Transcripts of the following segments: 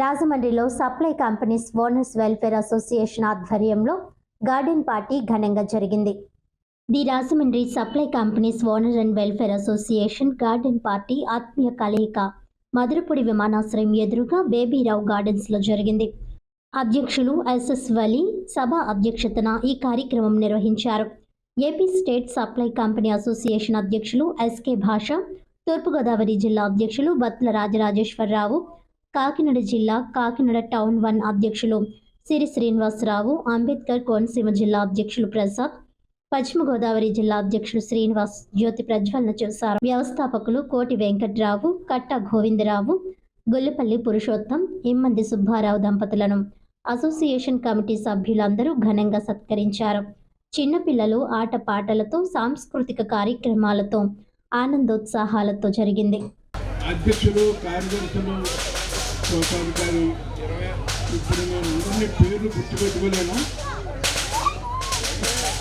రాజమండ్రిలో supply companies owners welfare association ఆధ్వర్యంలో garden party ఘనంగా జరిగింది. The Rajahmundry supply companies owner and welfare association garden party ఆత్మీయ కలయిక మధురపూడి విమానాశ్రయం ఎదురుగా బేబీరావు గార్డెన్స్లో జరిగింది. అధ్యక్షులు ఎస్ఎస్ వలి సభ అధ్యక్షతన ఈ కార్యక్రమం నిర్వహించారు. AP state supply company association అధ్యక్షులు ఎస్కే భాష తూర్పుగోదావరి జిల్లా అధ్యక్షులు బత్ల రాజరాజేశ్వరరావు కాకినాడ జిల్లా కాకినాడ టౌన్ వన్ అధ్యక్షులు సిరి శ్రీనివాసరావు అంబేద్కర్ కోనసీమ జిల్లా అధ్యక్షులు ప్రసాద్ పశ్చిమ గోదావరి జిల్లా అధ్యక్షులు శ్రీనివాస్ జ్యోతి ప్రజ్వలన చేశారు. వ్యవస్థాపకులు కోటి వెంకట్రావు కట్ట గోవిందరావు గొల్లిపల్లి పురుషోత్తం ఇమ్మంది సుబ్బారావు దంపతులను అసోసియేషన్ కమిటీ సభ్యులందరూ ఘనంగా సత్కరించారు. చిన్నపిల్లలు ఆటపాటలతో సాంస్కృతిక కార్యక్రమాలతో ఆనందోత్సాహాలతో జరిగింది. అధ్యక్షులు కార్యదర్శులు కోశాధికారి ఇప్పుడు నేను అందరినీ పేర్లు గుర్తుపెట్టుకోలేను.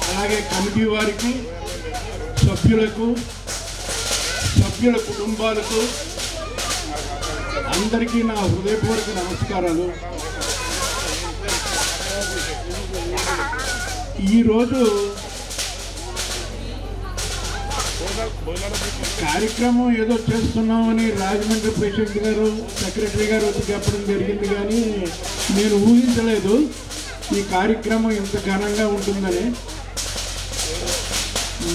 అలాగే కమిటీ వారికి సభ్యులకు సభ్యుల కుటుంబాలకు అందరికీ నా హృదయపూర్వక నమస్కారాలు. ఈరోజు కార్యక్రమం ఏదో చేస్తున్నామని రాజమండ్రి ప్రెసిడెంట్ గారు సెక్రటరీ గారు వచ్చి చెప్పడం జరిగింది కానీ నేను ఊహించలేదు ఈ కార్యక్రమం ఇంత ఘనంగా ఉంటుందని.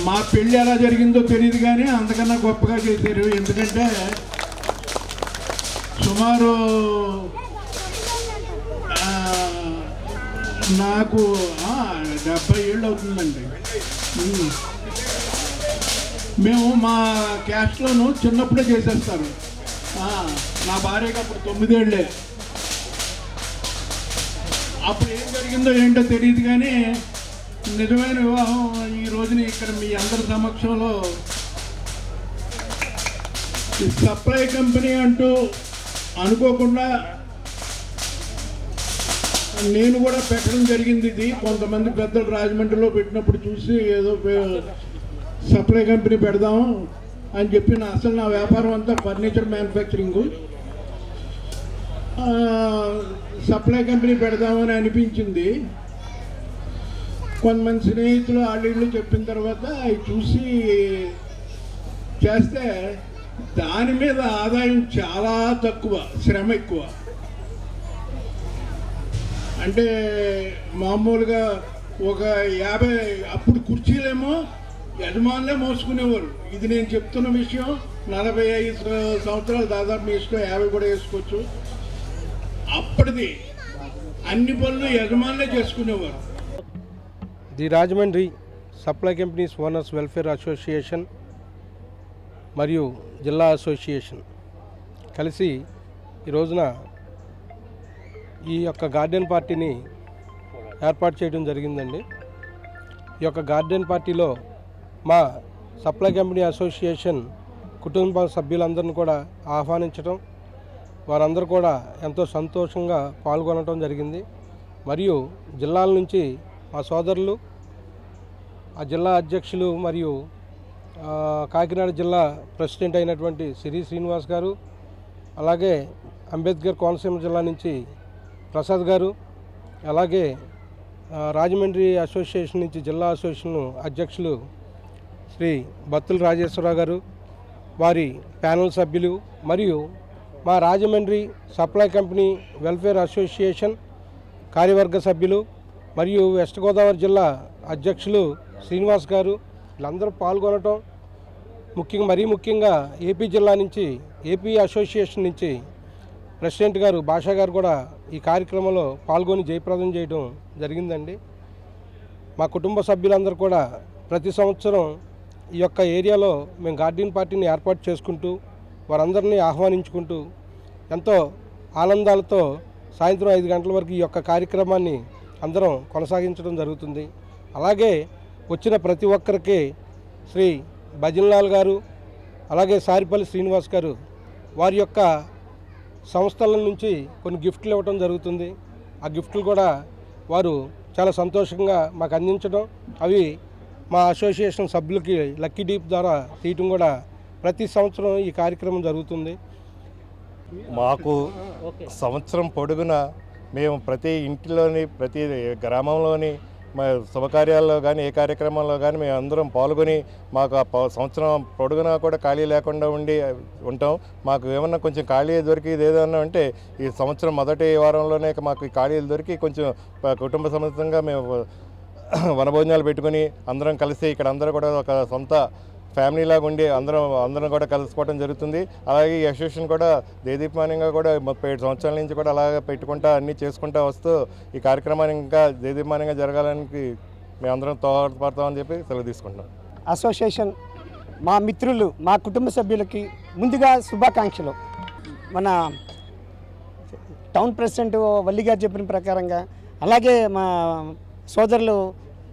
మా పెళ్ళి ఎలా జరిగిందో తెలియదు కానీ అంతకన్నా గొప్పగా చేశారు. ఎందుకంటే సుమారు నాకు డెబ్బై ఏళ్ళు అవుతుందండి. మేము మా క్యాస్ట్లోను చిన్నప్పుడే చేసేస్తారు. నా భార్యకి అప్పుడు తొమ్మిదేళ్ళే అప్పుడు ఏం జరిగిందో ఏంటో తెలియదు కానీ నిజమైన వివాహం ఈ రోజున ఇక్కడ మీ అందరి సమక్షంలో సప్లై కంపెనీ అంటూ అనుకోకుండా నేను కూడా పెట్టడం జరిగింది ఇది. కొంతమంది పెద్దలు రాజమండ్రిలో పెట్టినప్పుడు చూసి ఏదో సప్లై కంపెనీ పెడదాం అని చెప్పి నా అసలు నా వ్యాపారం అంతా ఫర్నిచర్ మ్యానుఫ్యాక్చరింగ్. సప్లై కంపెనీ పెడదామని అనిపించింది. కొంతమంది స్నేహితులు వాళ్ళు చెప్పిన తర్వాత అవి చూసి చేస్తే దాని మీద ఆదాయం చాలా తక్కువ శ్రమ ఎక్కువ. అంటే మామూలుగా ఒక యాభై అప్పుడు కుర్చీలేమో యజమానులే మోసుకునేవారు. ఇది నేను చెప్తున్న విషయం. నలభై ఐదు సంవత్సరాలు దాదాపు మీ ఇష్టం యాభై కూడా వేసుకోవచ్చు. అప్పటిది అన్ని పనులు యజమానులే చేసుకునేవారు. The Rajahmundry supply companies owners welfare association మరియు జిల్లా అసోసియేషన్ కలిసి ఈ రోజున ఈ యొక్క గార్డెన్ పార్టీని ఏర్పాటు చేయడం జరిగిందండి. ఈ యొక్క గార్డెన్ పార్టీలో మా సప్లై కంపెనీ అసోసియేషన్ కుటుంబ సభ్యులందరిని కూడా ఆహ్వానించడం వారందరూ కూడా ఎంతో సంతోషంగా పాల్గొనడం జరిగింది. మరియు జిల్లాల నుంచి మా సోదరులు ఆ జిల్లా అధ్యక్షులు మరియు కాకినాడ జిల్లా ప్రెసిడెంట్ అయినటువంటి సిరి శ్రీనివాస్ గారు అలాగే అంబేద్కర్ కోనసీమ జిల్లా నుంచి ప్రసాద్ గారు అలాగే రాజమండ్రి అసోసియేషన్ నుంచి జిల్లా అసోసియేషన్ అధ్యక్షులు శ్రీ బత్తుల రాజేశ్వరరావు గారు వారి ప్యానల్ సభ్యులు మరియు మా Rajahmundry supply company welfare association కార్యవర్గ సభ్యులు మరియు వెస్ట్ గోదావరి జిల్లా అధ్యక్షులు శ్రీనివాస్ గారు. వీళ్ళందరూ పాల్గొనటం ముఖ్యంగా మరీ ముఖ్యంగా ఏపీ జిల్లా నుంచి ఏపీ అసోసియేషన్ నుంచి ప్రెసిడెంట్ గారు భాషా గారు కూడా ఈ కార్యక్రమంలో పాల్గొని జయప్రదం చేయడం జరిగిందండి. మా కుటుంబ సభ్యులందరూ కూడా ప్రతి సంవత్సరం ఈ యొక్క ఏరియాలో మేము గార్డెన్ పార్టీని ఏర్పాటు చేసుకుంటూ వారందరినీ ఆహ్వానించుకుంటూ ఎంతో ఆనందాలతో సాయంత్రం ఐదు గంటల వరకు ఈ యొక్క కార్యక్రమాన్ని అందరం కొనసాగించడం జరుగుతుంది. అలాగే వచ్చిన ప్రతి ఒక్కరికి శ్రీ భజన్లాల్ గారు అలాగే సారిపల్లి శ్రీనివాస్ గారు వారి యొక్క సంస్థల నుంచి కొన్ని గిఫ్ట్లు ఇవ్వటం జరుగుతుంది. ఆ గిఫ్ట్లు కూడా వారు చాలా సంతోషంగా మాకు అందించడం. అవి మా అసోసియేషన్ సభ్యులకి లక్కీ డీప్ ద్వారా తీయటం కూడా ప్రతి సంవత్సరం ఈ కార్యక్రమం జరుగుతుంది. మాకు సంవత్సరం పొడుగున మేము ప్రతి ఇంటిలోని ప్రతి గ్రామంలోని మా శుభకార్యాల్లో కానీ ఏ కార్యక్రమంలో కానీ మేము అందరం పాల్గొని మాకు ఆ సంవత్సరం పొడుగునా కూడా ఖాళీ లేకుండా ఉండి ఉంటాం. మాకు ఏమన్నా కొంచెం ఖాళీ దొరికిది ఏదన్నా అంటే ఈ సంవత్సరం మొదటి వారంలోనే మాకు ఖాళీలు దొరికి కొంచెం కుటుంబ సమేతంగా మేము వనభోజనాలు పెట్టుకుని అందరం కలిసి ఇక్కడ అందరూ కూడా ఒక సొంత ఫ్యామిలీ లాగా ఉండి అందరం అందరం కూడా కలుసుకోవడం జరుగుతుంది. అలాగే ఈ అసోసియేషన్ కూడా దేదీప్మానంగా కూడా ముప్పై ఏడు సంవత్సరాల నుంచి కూడా అలాగే పెట్టుకుంటా అన్నీ చేసుకుంటా వస్తూ ఈ కార్యక్రమాన్ని ఇంకా దేదీప్మానంగా జరగాలని మేమందరం తోడ్పడతామని చెప్పి సెలవు తీసుకుంటున్నాం. అసోసియేషన్ మా మిత్రులు మా కుటుంబ సభ్యులకి ముందుగా శుభాకాంక్షలు. మన టౌన్ ప్రెసిడెంట్ వల్లి గారు చెప్పిన ప్రకారంగా అలాగే మా సోదరులు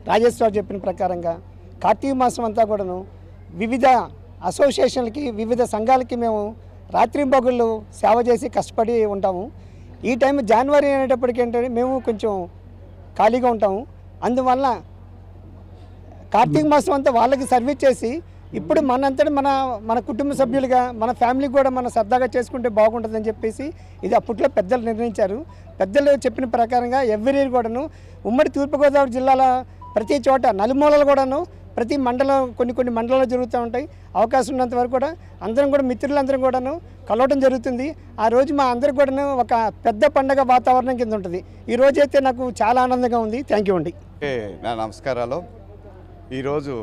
రాజేశ్వరరావు చెప్పిన ప్రకారంగా కార్తీక మాసం అంతా కూడాను వివిధ అసోసియేషన్లకి వివిధ సంఘాలకి మేము రాత్రింబగుళ్ళు సేవ చేసి కష్టపడి ఉంటాము. ఈ టైం జనవరి అనేటప్పటికి ఏంటంటే మేము కొంచెం ఖాళీగా ఉంటాము. అందువల్ల కార్తీక మాసం అంతా వాళ్ళకి సర్వీస్ చేసి ఇప్పుడు మనంతటి మన మన కుటుంబ సభ్యులుగా మన ఫ్యామిలీ కూడా మనం సరదాగా చేసుకుంటే బాగుంటుందని చెప్పేసి ఇది అప్పట్లో పెద్దలు నిర్ణయించారు. పెద్దలు చెప్పిన ప్రకారంగా ఎవ్రీ ఇయర్ కూడాను ఉమ్మడి తూర్పుగోదావరి జిల్లాల ప్రతి చోట నలుమూలలు కూడాను ప్రతి మండలం కొన్ని కొన్ని మండలాలు జరుగుతూ ఉంటాయి. అవకాశం ఉన్నంత వరకు కూడా అందరం కూడా మిత్రులందరం కూడాను కలవటం జరుగుతుంది. ఆ రోజు మా అందరికి కూడాను ఒక పెద్ద పండగ వాతావరణం కింద ఉంటుంది. ఈ రోజు అయితే నాకు చాలా ఆనందంగా ఉంది. థ్యాంక్ యూ అండి. నా నమస్కారాలు. ఈరోజు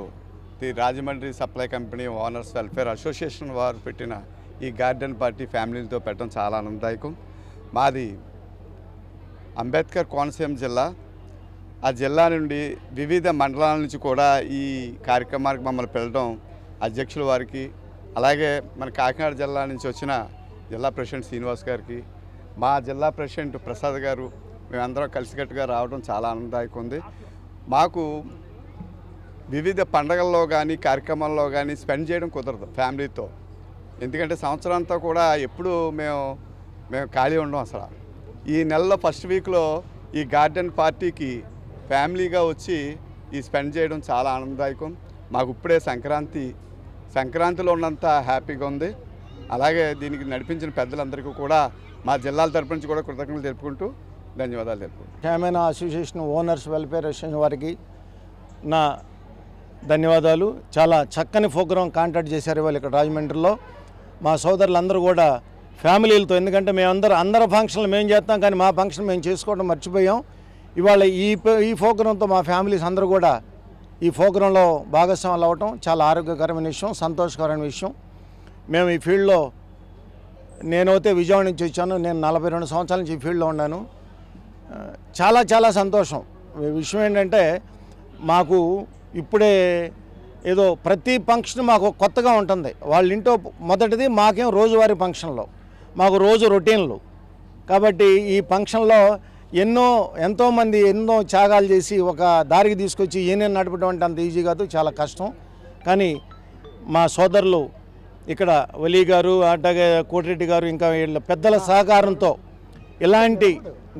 the Rajahmundry supply company owners welfare association వారు పెట్టిన ఈ గార్డెన్ పార్టీ ఫ్యామిలీలతో పెట్టడం చాలా ఆనందదాయకం. మాది అంబేద్కర్ కోనసీమ జిల్లా. ఆ జిల్లా నుండి వివిధ మండలాల నుంచి కూడా ఈ కార్యక్రమానికి మమ్మల్ని పిలవడం అధ్యక్షుల వారికి అలాగే మన కాకినాడ జిల్లా నుంచి వచ్చిన జిల్లా ప్రెసిడెంట్ శ్రీనివాస్ గారికి మా జిల్లా ప్రెసిడెంట్ ప్రసాద్ గారు మేమందరం కలిసికట్టుగా రావడం చాలా ఆనందదాయకం ఉంది. మాకు వివిధ పండగల్లో కానీ కార్యక్రమాల్లో కానీ స్పెండ్ చేయడం కుదరదు ఫ్యామిలీతో. ఎందుకంటే సంవత్సరం అంతా కూడా ఎప్పుడు మేము మేము ఖాళీ ఉండం అసలు. ఈ నెలలో ఫస్ట్ వీక్లో ఈ గార్డెన్ పార్టీకి ఫ్యామిలీగా వచ్చి ఈ స్పెండ్ చేయడం చాలా ఆనందదాయకం. మాకు ఇప్పుడే సంక్రాంతి సంక్రాంతిలో ఉన్నంత హ్యాపీగా ఉంది. అలాగే దీనికి నడిపించిన పెద్దలందరికీ కూడా మా జిల్లాల తరపు నుంచి కూడా కృతజ్ఞతలు తెలుపుకుంటూ ధన్యవాదాలు తెలుపుకుంటాం కెమెనా అసోసియేషన్ ఓనర్స్ వెల్ఫేర్ అసోసియేషన్ వారికి నా ధన్యవాదాలు. చాలా చక్కని ప్రోగ్రాం కాంటాక్ట్ చేశారు ఇవాళ ఇక్కడ రాజమండ్రిలో. మా సోదరులందరూ కూడా ఫ్యామిలీలతో ఎందుకంటే మేమందరూ అందరి ఫంక్షన్లు మేము చేస్తాం కానీ మా ఫంక్షన్ మేము చేసుకోవడం మర్చిపోయాం. ఇవాళ ఈ ఈ ప్రోగ్రాంతో మా ఫ్యామిలీస్ అందరూ కూడా ఈ ప్రోగ్రాంలో భాగస్వాములు అవ్వటం చాలా ఆరోగ్యకరమైన విషయం సంతోషకరమైన విషయం. మేము ఈ ఫీల్డ్లో నేనైతే విజయవాడ నుంచి వచ్చాను నేను నలభై రెండు సంవత్సరాల నుంచి ఈ ఫీల్డ్లో ఉన్నాను. చాలా చాలా సంతోషం. విషయం ఏంటంటే మాకు ఇప్పుడే ఏదో ప్రతి ఫంక్షన్ మాకు కొత్తగా ఉంటుంది. వాళ్ళ ఇంట్లో మొదటిది మాకేం రోజువారీ ఫంక్షన్లో. మాకు రోజు రొటీన్లు. కాబట్టి ఈ ఫంక్షన్లో ఎన్నో ఎంతోమంది ఎన్నో త్యాగాలు చేసి ఒక దారికి తీసుకొచ్చి ఏనే నడపడం అంటే అంత ఈజీ కాదు చాలా కష్టం. కానీ మా సోదరులు ఇక్కడ వలీ గారు అట్లాగే కోటిరెడ్డి గారు ఇంకా వీళ్ళ పెద్దల సహకారంతో ఇలాంటి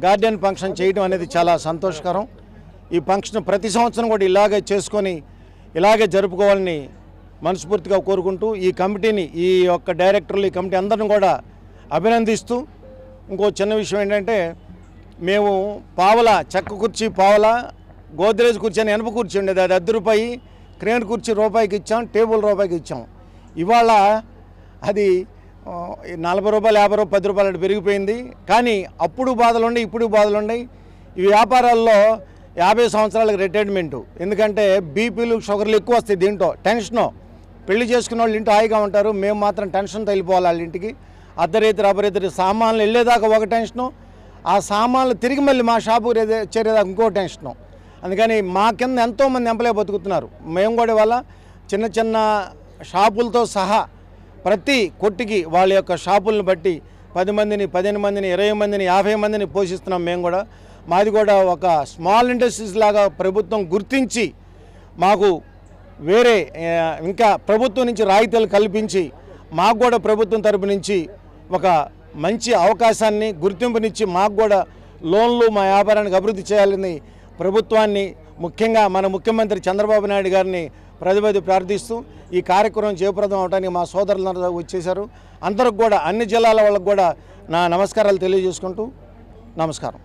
గార్డెన్ ఫంక్షన్ చేయడం అనేది చాలా సంతోషకరం. ఈ ఫంక్షన్ ప్రతి సంవత్సరం కూడా ఇలాగే చేసుకొని ఇలాగే జరుపుకోవాలని మనస్ఫూర్తిగా కోరుకుంటూ ఈ కమిటీని ఈ యొక్క డైరెక్టర్లు ఈ కమిటీ అందరిని కూడా అభినందిస్తూ ఇంకో చిన్న విషయం ఏంటంటే మేము పావల చెక్క కుర్చీ పావల గోద్రేజ్ కుర్చీ అని ఎనప కుర్చీ ఉండేది. అది అద్దె రూపాయి క్రేన్ కుర్చీ రూపాయికి ఇచ్చాం టేబుల్ రూపాయికి ఇచ్చాం. ఇవాళ అది నలభై రూపాయలు యాభై రూపాయలు పది రూపాయలు పెరిగిపోయింది. కానీ అప్పుడు బాధలు ఉన్నాయి ఇప్పుడు బాధలు ఉన్నాయి ఈ వ్యాపారాల్లో యాభై సంవత్సరాలకు రిటైర్మెంటు ఎందుకంటే బీపీలు షుగర్లు ఎక్కువ వస్తాయి దీంట్లో. టెన్షను పెళ్ళి చేసుకున్న వాళ్ళు ఇంటి హాయిగా ఉంటారు. మేము మాత్రం టెన్షన్తో వెళ్ళిపోవాలి వాళ్ళ ఇంటికి. అర్ధరైతులు అపరైతులు సామాన్లు వెళ్ళేదాకా ఒక టెన్షను ఆ సామాన్లు తిరిగి మళ్ళీ మా షాపు రేదే- చేరేదాకా ఇంకో టెన్షను అందుకని మా కింద ఎంతోమంది ఎంపలే బతుకుతున్నారు. మేము కూడా ఇవాళ చిన్న చిన్న షాపులతో సహా ప్రతి కొట్టికి వాళ్ళ యొక్క షాపులను బట్టి పది మందిని పదిహేను మందిని ఇరవై మందిని యాభై మందిని పోషిస్తున్నాం మేము కూడా. మాది కూడా ఒక స్మాల్ ఇండస్ట్రీస్ లాగా ప్రభుత్వం గుర్తించి మాకు వేరే ఇంకా ప్రభుత్వం నుంచి రాయితీలు కల్పించి మాకు కూడా ప్రభుత్వం తరపు నుంచి ఒక మంచి అవకాశాన్ని గుర్తింపునిచ్చి మాకు కూడా లోన్లు మా వ్యాపారానికి అభివృద్ధి చేయాలని ప్రభుత్వాన్ని ముఖ్యంగా మన ముఖ్యమంత్రి చంద్రబాబు నాయుడు గారిని ప్రతిపది ప్రార్థిస్తూ ఈ కార్యక్రమం జయప్రదం అవడానికి మా సోదరులందరూ వచ్చేశారు. అందరికి కూడా అన్ని జిల్లాల వాళ్ళకు కూడా నా నమస్కారాలు తెలియజేసుకుంటూ నమస్కారం.